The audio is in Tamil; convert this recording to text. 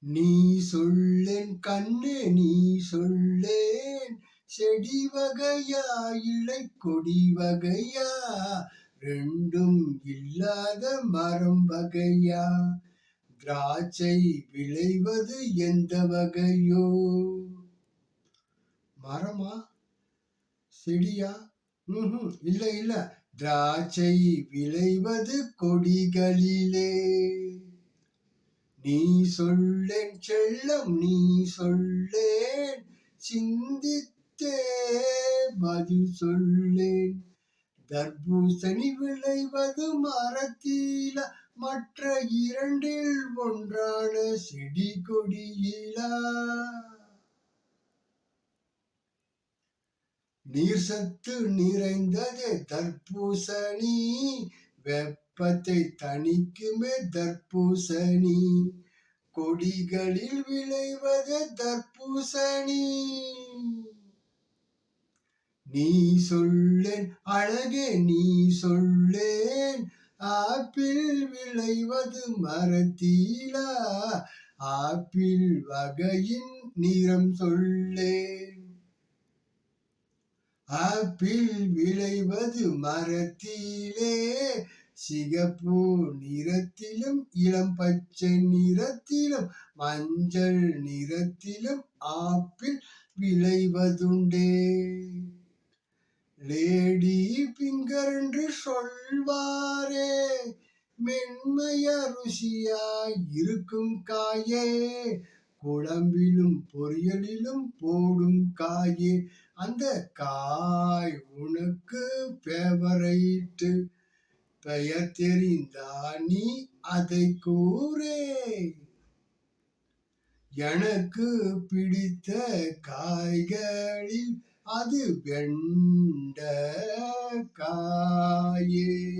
நீ சொல்லேன் கண்ணே நீ சொல்லேன். செடி வகையா இல்லை கொடி வகையா? ரெண்டும் இல்லாத மரம் வகையா? திராட்சை விளைவது எந்த வகையோ? மரமா? செடியா? ம்ஹும், இல்லை இல்ல. திராட்சை விளைவது கொடிகளிலே. நீ சொல்லேன் செல்லம் நீ சொல்லேன் சிந்தித்தே பதில் சொல்லேன். தர்பூசணி விளைவது மரத்தில மற்ற இரண்டில் ஒன்றான செடி கொடியிலா. நீர் சத்து நிறைந்தது தர்பூசணி வெப்ப வெப்பத்தை தணிக்குமே தர்பூசணி. கொடிகளில் விளைவது தர்பூசணி. நீ சொல்லேன் அழகே நீ சொல்லேன் ஆப்பிள் விளைவது மரத்தீலா? ஆப்பிள் வகையின் நிறம் சொல்லேன். ஆப்பிள் விளைவது மரத்திலே சிகப்பு நிறத்திலும் இளம் பச்சை நிறத்திலும் மஞ்சள் நிறத்திலும் ஆப்பிள் விளைவதுண்டே. லேடி பிங்கர் என்று சொல்வாரே மென்மைய ருசியாய் இருக்கும் காயே குழம்பிலும் பொரியலிலும் போடும் காயே அந்த காய் உனக்கு ஃபேவரைட்டு பெயர் தெரிந்தா நீ அதை கூறே. எனக்கு பிடித்த காய்களில் அது வெண்ட காயே.